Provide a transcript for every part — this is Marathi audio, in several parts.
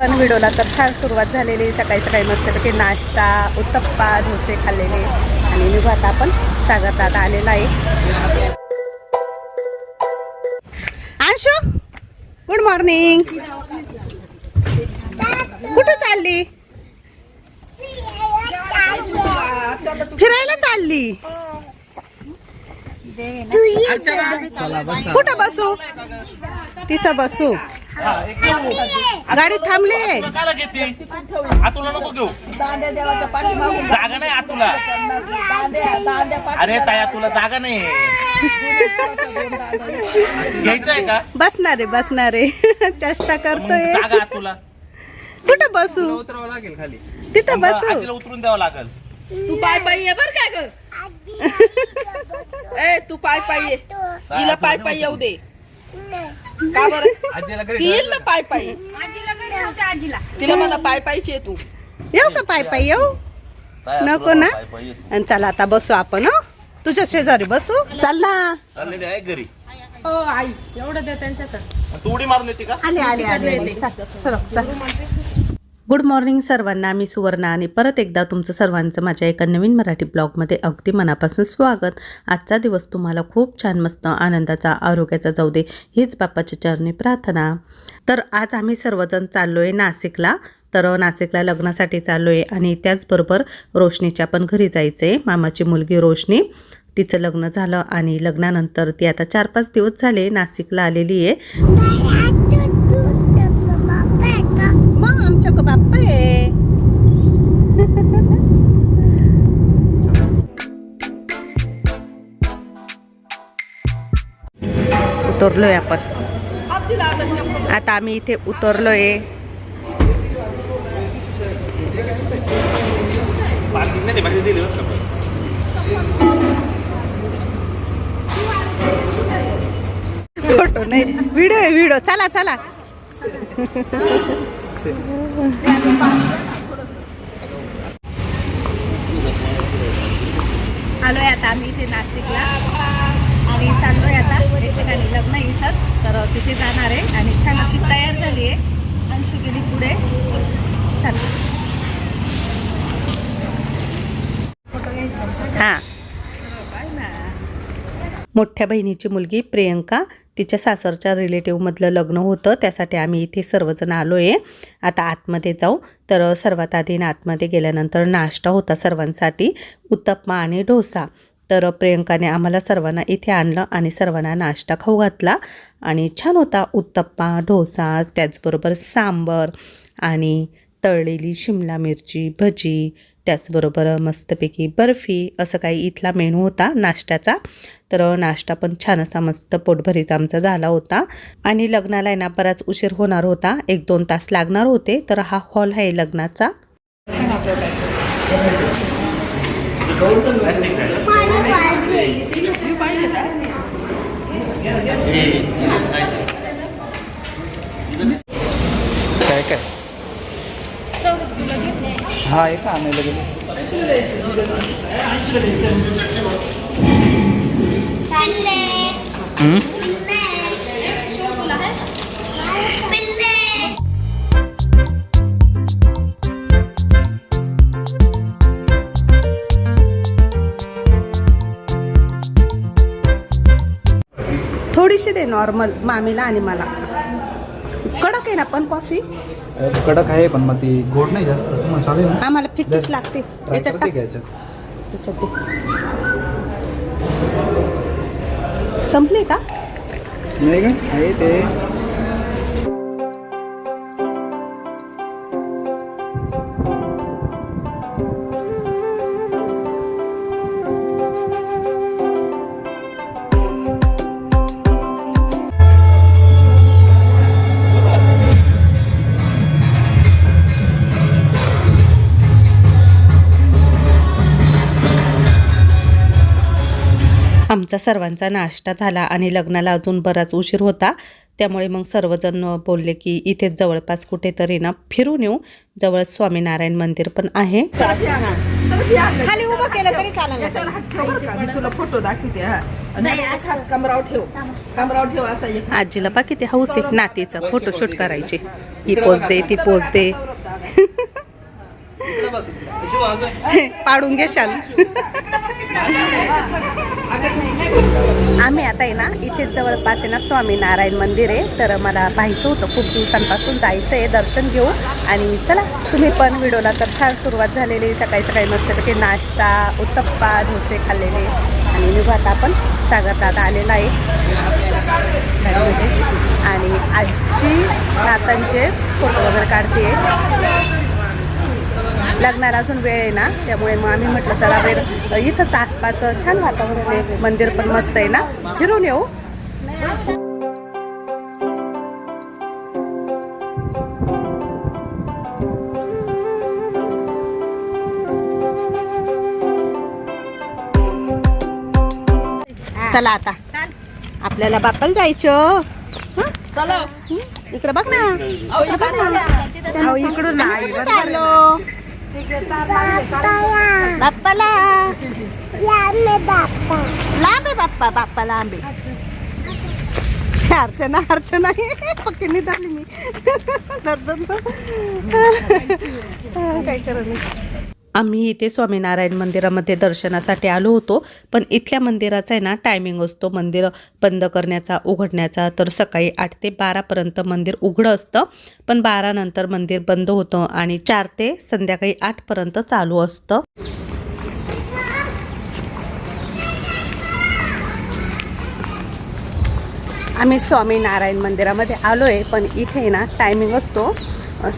पण व्हिडिओला तर छान सुरुवात झालेली सकाळी सकाळी मस्तपैकी नाश्ता उत्तप्पा डोसे खाल्लेले. आणि निघू आता आपण सागर दादा आलेला आहे. अंशू गुड मॉर्निंग कुठं चालली? फिरायला चालली? कुठं बसू? तिथं बसू. गाडी थांबली. काला घेते. आतुला नको घेऊ. जागा नाही आतुला. अरे ताया तुला जागा नाही. घ्यायचंय का? बसणार आहे बसणार आहे. चेष्टा करतोय. जागा आतुला. कुठं बसू? उतरावं लागेल खाली. तिथं बसू. उतरून द्यावं लागेल. तू पाय पायी ये बर काय ग? ए तू पाय पायी ये. हिला पाय पायी येऊ दे. का बरं? आजीला ती येईल ना पाय पायी. तिला म्हणा पाय पायीची आहे तू. येऊ का पाय पाय येऊ? नको ना. आणि चला आता बसू आपण हं? तुझ्या शेजारी बसू. चल ना. चाललेली आहे घरी. हो आई. एवढं दे त्यांच्यात तू उडी मारून येते का? आले आले आले. आले. चल, चल, चल. गुड मॉर्निंग सर्वांना मी सुवर्णा आणि परत एकदा तुमचं सर्वांचं माझ्या एका नवीन मराठी ब्लॉगमध्ये अगदी मनापासून स्वागत. आजचा दिवस तुम्हाला खूप छान मस्त आनंदाचा आरोग्याचा जाऊ दे हीच बाप्पाच्या चरणी प्रार्थना. तर आज आम्ही सर्वजण चाललो आहे नाशिकला. तर नाशिकला लग्नासाठी चाललो आहे आणि त्याचबरोबर रोशनीच्या पण घरी जायचं आहे मामाची मुलगी रोशनी तिचं लग्न झालं आणि लग्नानंतर ती आता चार पाच दिवस झाले नाशिकला आलेली आहे मग आमच्या बाप्पा आहे उतरलोय आपण. आता आम्ही इथे उतरलोय. फोटो नाही. व्हिडिओ आहे व्हिडिओ. चला चला. आलोय आता आम्ही इथे नाशिकला. आणि चाललोय आता ठिकाणी लग्न इथंच. तर तिथे जाणार आहे. आणि छान अशी तयार झाली आहे. अंशू गेली पुढे. चल हां. मोठ्या बहिणीची मुलगी प्रियंका तिच्या सासरच्या रिलेटिव्हमधलं लग्न होतं त्यासाठी आम्ही इथे सर्वजण आलो आहे आता आतमध्ये जाऊ. तर सर्वात आधी आतमध्ये गेल्यानंतर नाश्ता होता सर्वांसाठी उत्तप्पा आणि डोसा. तर प्रियंकाने आम्हाला सर्वांना इथे आणलं आणि सर्वांना नाश्ता खाऊ घातला. आणि छान होता उत्तप्पा डोसा त्याचबरोबर सांबर आणि तळलेली शिमला मिरची भजी त्याचबरोबर मस्तपैकी बर्फी असं काही इथला मेनू होता नाश्त्याचा. तर नाश्ता पण छान असा मस्त पोटभरीचा आमचा झाला होता. आणि लग्नाला आहे ना बराच उशीर होणार होता. एक दोन तास लागणार होते तर हा हॉल आहे लग्नाचा. काय काय? हा आहे का आणायला गेलो? थोडीशी दे नॉर्मल मामीला आणि मला. कडक आहे ना पण कॉफी कडक आहे पण मग ती गोड नाही जास्त. आम्हाला फिक्कीच लागते. याच्यात टाक. याच्यात? त्याच्यात दे. संपले का? नाही का आहे ते. आमचा सर्वांचा नाश्ता झाला आणि लग्नाला अजून बराच उशीर होता. त्यामुळे मग सर्वजण बोलले की इथेच जवळपास कुठेतरी ना फिरून येऊ. जवळ स्वामीनारायण मंदिर पण आहे. खाली उभं केलं तरी चालेल. हा. एक एक. आजीला पा किती हौस आहे नातीचा फोटोशूट करायची. ही पोच दे ती पोच दे. पाडून घेशाल आम्ही आता आहे ना इथे जवळपास आहे ना स्वामीनारायण मंदिर आहे. तर मला पाहायचं होतं खूप दिवसांपासून जायचं आहे दर्शन घेऊ आणि चला तुम्ही पण व्हिडिओला तर छान सुरुवात झालेली आहे. सकाळी सकाळी मस्तपैकी नाश्ता उत्तप्पा डोसे खाल्लेले. आणि निघू आता आपण सागरतात आलेला आहे. आणि आजची नातांचे फोटो वगैरे काढते. लग्नाला अजून वेळ आहे ना त्यामुळे मग आम्ही म्हटलं चला वेळ इथंच आसपास छान वातावरण आहे मंदिर पण मस्त आहे ना फिरून येऊ. चला आता. आपल्याला बाप्पाला जायचं? चला. इकडे बघ ना. इकडून. चाललो? बाप्पाला. लांब आहे बाप्पा बाप्पा लांब. आहे अर्चना अर्चना. पक्की निघाली मी. काय करत आम्ही इथे स्वामीनारायण मंदिरामध्ये दर्शनासाठी आलो होतो पण इथल्या मंदिराचा आहे ना टायमिंग असतो. मंदिर बंद करण्याचा उघडण्याचा तर सकाळी आठ ते बारापर्यंत मंदिर उघडं असतं. पण बारानंतर मंदिर बंद होतं आणि चार ते संध्याकाळी आठपर्यंत चालू असतं. आम्ही स्वामीनारायण मंदिरामध्ये आलो आहे पण इथे ना टायमिंग असतो.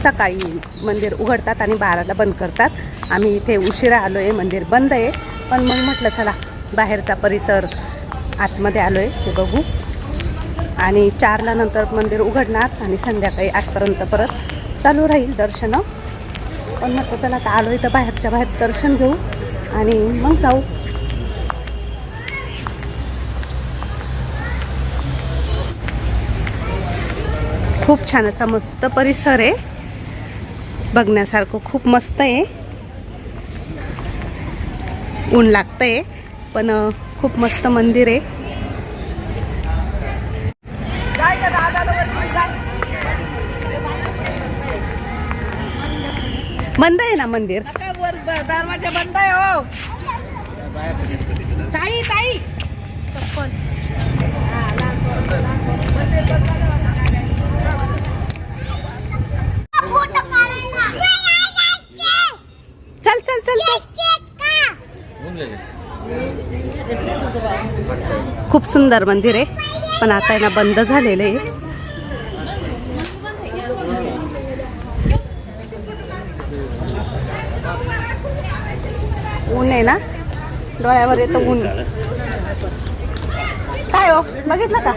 सकाळी मंदिर उघडतात आणि बाराला बंद करतात. आम्ही इथे उशिरा आलो आहे मंदिर बंद आहे. पण मग म्हटलं चला बाहेरचा परिसर आतमध्ये आलो आहे ते बघू. आणि चारला नंतर मंदिर उघडणार आणि संध्याकाळी आठपर्यंत परत चालू राहील दर्शनं. पण म्हटलं चला आता आलो आहे तर बाहेरच्या बाहेर दर्शन घेऊ आणि मग जाऊ. खूप छान असा मस्त परिसर आहे. बघण्यासारखं खूप मस्त आहे. ऊन लागतंय पण खूप मस्त मंदिर आहे. बंद आहे ना मंदिर? दरवाजा बंद आहे हो. ताई ताई. चप्पल चल चल चल खूप सुंदर मंदिर आहे. पण आता आहे ना बंद झालेलं आहे. ऊन आहे ना? डोळ्यावर येतं ऊन. काय हो? बघितलं का?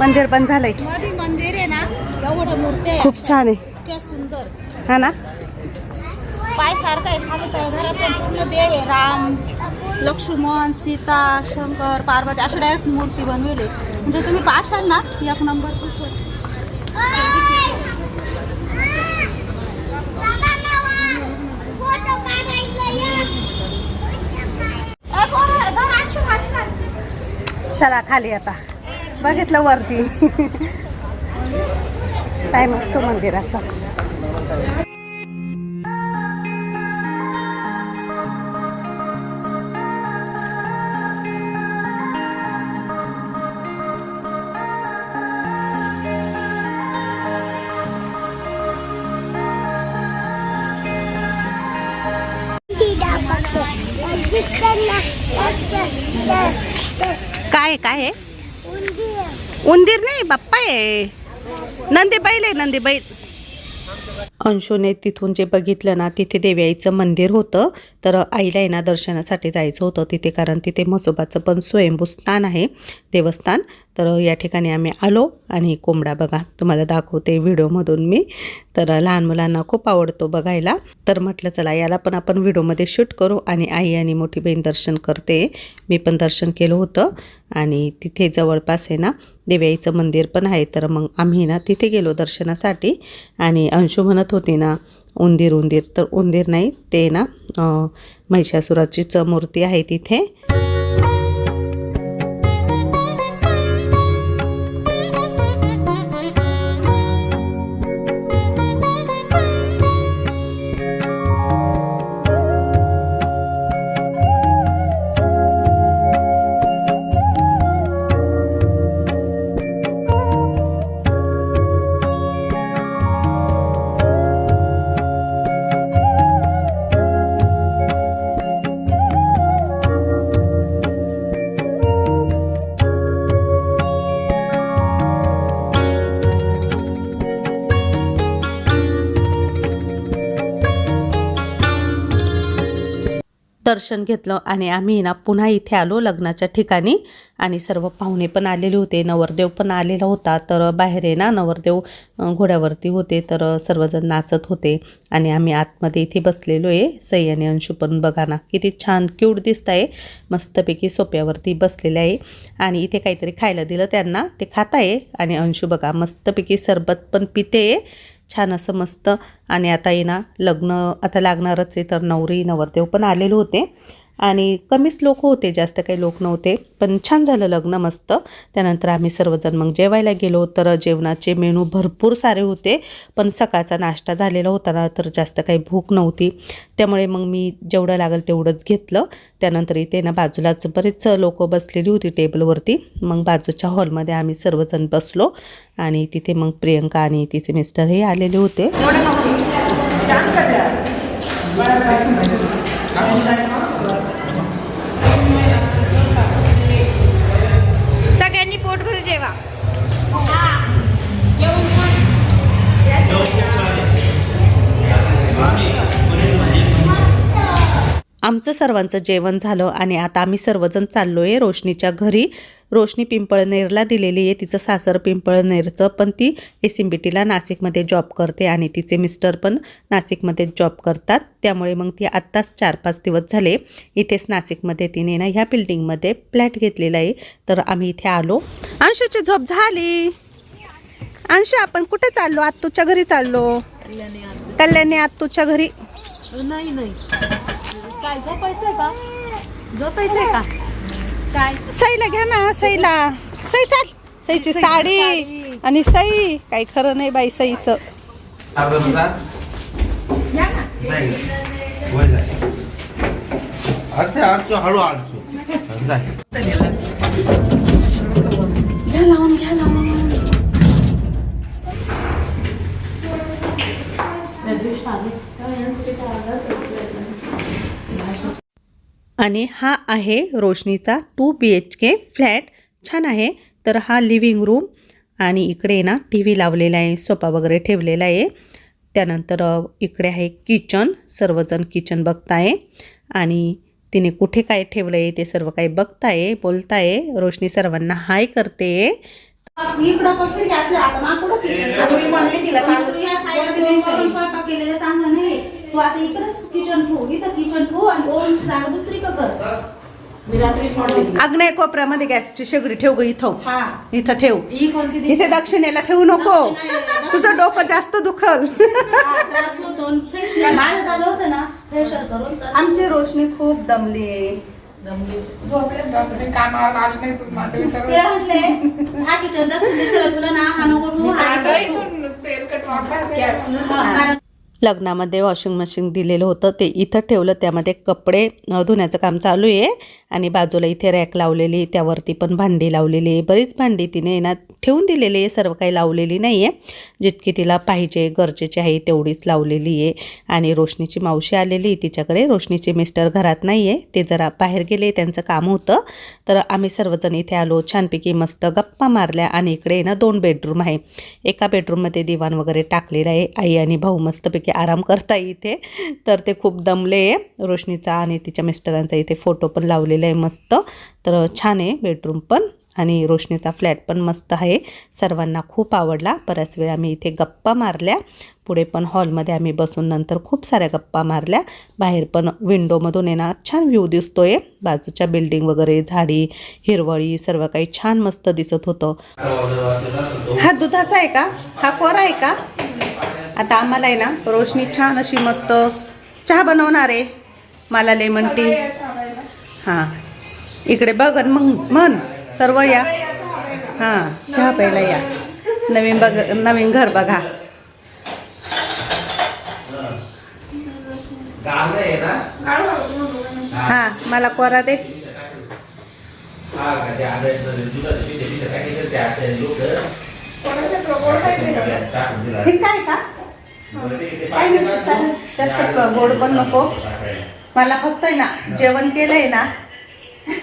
मंदिर बंद झालंय. मंदिर आहे ना? एवढं मूर्ती आहे. खूप छान आहे. सुंदर. हा ना? पाय सारखं आहे. पूर्ण देव आहे. राम लक्ष्मण सीता शंकर पार्वती अशा डायरेक्ट मूर्ती बनवली. म्हणजे तुम्ही पाशाल ना एक नंबर चला खाली आता. बघितलं वरती. काय असतो मंदिराचा. काय काय आहे? उंदीर. नाही बाप्पा आहे. नंदी बैल आहे नंदी बैल अंशूने तिथून जे बघितलं ना तिथे देव्याईचं मंदिर होतं. तर आईला आहे ना दर्शनासाठी जायचं होतं तिथे कारण तिथे म्हसोबाचं पण स्वयंभू स्थान आहे देवस्थान. तर या ठिकाणी आम्ही आलो आणि कोंबडा बघा तुम्हाला दाखवते व्हिडिओमधून मी. तर लहान मुलांना खूप आवडतो बघायला. तर म्हटलं चला याला पण आपण व्हिडिओमध्ये शूट करू आणि आई आणि मोठी बहीण दर्शन करते. मी पण दर्शन केलं होतं. आणि तिथे जवळपास आहे ना देव्याईचं मंदिर पण आहे. तर मग आम्ही ना तिथे गेलो दर्शनासाठी. आणि अंशू म्हणत होती ना उंदीर उंदीर. तर उंदीर नाही ते ना महिषासुराचीच मूर्ती आहे तिथे. दर्शन घेतलं आणि आम्ही ना पुन्हा इथे आलो लग्नाच्या ठिकाणी. आणि सर्व पाहुणे पण आलेले होते. नवरदेव पण आलेला होता. तर बाहेर आहे ना नवरदेव घोड्यावरती होते. तर सर्वजण नाचत होते. आणि आम्ही आतमध्ये इथे बसलेलो आहे सई आणि अंशू पण बघा ना किती छान क्यूट दिसत आहे मस्तपैकी सोप्यावरती बसलेले आहे. आणि इथे काहीतरी खायला दिलं त्यांना. ते खात आहे आणि अंशू बघा मस्तपैकी सरबत पण पिते छान असं मस्त. आणि आता ये ना लग्न आता लागणारच आहे तर नवरी नवरदेव पण आलेले होते. आणि कमीच लोक होते जास्त काही लोक नव्हते पण छान झालं लग्न मस्त. त्यानंतर आम्ही सर्वजण मग जेवायला गेलो तर जेवणाचे मेनू भरपूर सारे होते पण सकाळचा नाश्ता झालेला होता ना तर जास्त काही भूक नव्हती. त्यामुळे मग मी जेवढं लागेल तेवढंच घेतलं. त्यानंतर इथे ना बाजूलाच बरेच लोक बसलेली होती टेबलवरती. मग बाजूच्या हॉलमध्ये आम्ही सर्वजण बसलो आणि तिथे मग प्रियंका आणि तिचे मिस्टर हे आलेले होते. सर्वांचं जेवण झालं आणि आता आम्ही सर्वजण चाललो आहे रोशनीच्या घरी. रोशनी पिंपळनेरला दिलेली आहे तिचं सासर पिंपळनेरचं पण ती एस एम बी टीला नाशिकमध्ये जॉब करते आणि तिचे मिस्टर पण नाशिकमध्ये जॉब करतात. त्यामुळे मग ती आत्ताच चार पाच दिवस झाले इथेच नाशिकमध्ये तिने ना ह्या बिल्डिंगमध्ये फ्लॅट घेतलेला आहे. तर आम्ही इथे आलो. अंशूची झोप झाली. अंशू आपण कुठे चाललो? आत्तूच्या घरी चाललो. कल्याणी आत्तूच्या घरी. नाही नाही. काय झोपायचंय का? झोपायचंय का? काय? सईला घ्या ना सईला. सई चाल. सईची साडी आणि सई. काही खरं नाही बाई सईचं. आठशो हळू आठशो. जाय आणि हा आहे रोशनीचा two B H K flat छान आहे. तर हा लिव्हिंग रूम आणि इकडे ना टी व्ही लावलेला आहे सोफा वगैरे ठेवलेला आहे. त्यानंतर इकडे आहे किचन सर्वजण किचन बघताय. आणि तिने कुठे काय ठेवलं आहे ते सर्व काही बघताय बोलताय. रोशनी सर्वांना हाय करते. तू आता इकडेच किचन ठेव इथं किचन ठेव आणि ओव्हनची जागा दुसरी का कर. मी आग्नेय कोपऱ्यामध्ये गॅसची शेगडी ठेव ग इथं. हा. इथं ठेव. ही कोणती इथे दक्षिणेला ठेवू नको. दक्षिणा- तुझं डोकं जास्त दुखल. हा, त्रास होतो. फ्रेश माझं झालं होतं ना प्रेशर करून तसं- आमची रोशनी खूप दमली आहे. तिला म्हटले हा किचन दक्षिण दिशेला तुला ना हा नको ठेवू, हा इथं ठेव. हा, कारण लग्नामध्ये वॉशिंग मशीन दिलेलं होतं. ते इथं ठेवलं. त्यामध्ये कपडे धुण्याचं काम चालू आहे. आणि बाजूला इथे रॅक लावलेली त्यावरती पण भांडी लावलेली आहे. बरीच भांडी तिने ना ठेवून दिलेली आहे. सर्व काही लावलेली नाही आहे जितकी तिला पाहिजे गरजेची आहे तेवढीच लावलेली आहे. आणि रोशनीची मावशी आलेली आहे. तिच्याकडे रोशनीचे मिस्टर घरात नाही आहे ते जरा बाहेर गेले. त्यांचं काम होतं. तर आम्ही सर्वजण इथे आलो. छानपैकी मस्त गप्पा मारल्या. आणि इकडे ना दोन बेडरूम आहे. एका बेडरूममध्ये दिवाण वगैरे टाकलेलं आहे. आई आणि भाऊ मस्तपैकी आराम करता इथे. तर ते खूप दमले आहे रोशनीचा आणि तिच्या मिस्टरांचा. इथे फोटो पण लावलेला आहे मस्त. तर छान आहे बेडरूम पण आणि रोशनीचा फ्लॅट पण मस्त आहे. सर्वांना खूप आवडला. बऱ्याच वेळ आम्ही इथे गप्पा मारल्या. पुढे पण हॉलमध्ये आम्ही बसून नंतर खूप साऱ्या गप्पा मारल्या. बाहेर पण विंडोमधून आहे ना छान व्ह्यू दिसतोय. बाजूच्या बिल्डिंग वगैरे झाडी हिरवळी सर्व काही छान मस्त दिसत होतं. हा दुधाचा आहे का? हा कोरा आहे का? आता आम्हाला आहे ना रोशनी छान अशी मस्त चहा बनवणार आहे. मला लेमन टी हां. इकडे बघ मग म्हण सर्व या. हां चहा प्यायला या. नवीन बघ नवीन घर बघा. हां. मला कोरा दे. ठीक आहे? का? काय नाही, चालेल. जास्त गोड पण नको मला फक्त आहे ना जेवण केलंय ना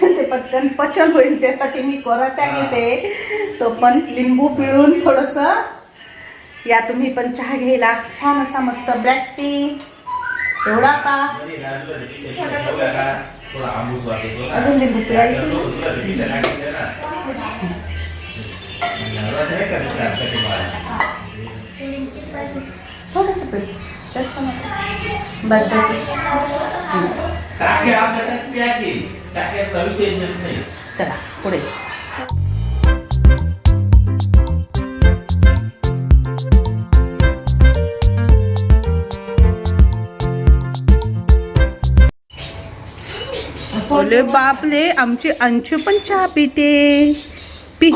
ते पटकन पचन होईल त्यासाठी मी कोरा चहा घेते. तो पण लिंबू पिळून थोडस. या तुम्ही पण चहा घ्यायला. छान असा मस्त ब्लॅक टी एवढा का अजून लिंबू पिळायचं? बस चला पुढे. ओले बापले आमची अंशू पण चहा पिते. पी.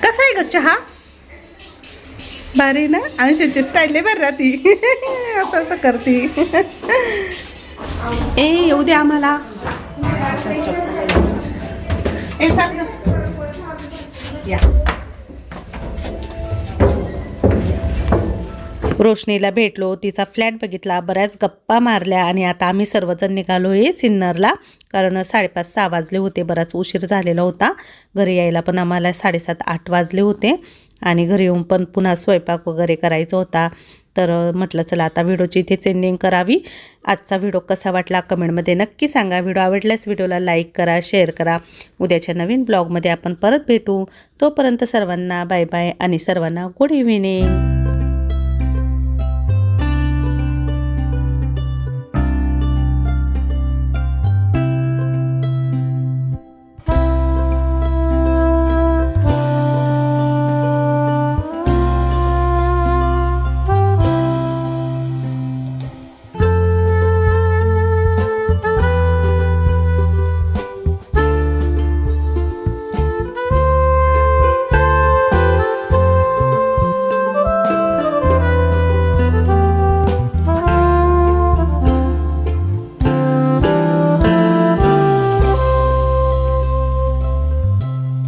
कसा आहे ग चहा? भारी ना? अंशाची स्टाईल बरं राहती. असं असं करते. ए येऊ दे आम्हाला. ए चाल ना. या. रोशनीला भेटलो तिचा फ्लॅट बघितला बऱ्याच गप्पा मारल्या आणि आता आम्ही सर्वजण निघालो आहे सिन्नरला कारण साडेपाच सहा वाजले होते बराच उशीर झालेला होता. घरी यायला पण आम्हाला साडेसात आठ वाजले होते. आणि घरी येऊन पण पुन्हा स्वयंपाक वगैरे करायचा होता. तर म्हटलं चला आता व्हिडिओची इथेच एंडिंग करावी. आजचा व्हिडिओ कसा वाटला कमेंटमध्ये नक्की सांगा. व्हिडिओ आवडल्यास व्हिडिओला लाईक करा शेअर करा. उद्याच्या नवीन ब्लॉगमध्ये आपण परत भेटू. तोपर्यंत सर्वांना बाय बाय आणि सर्वांना गुड इव्हिनिंग.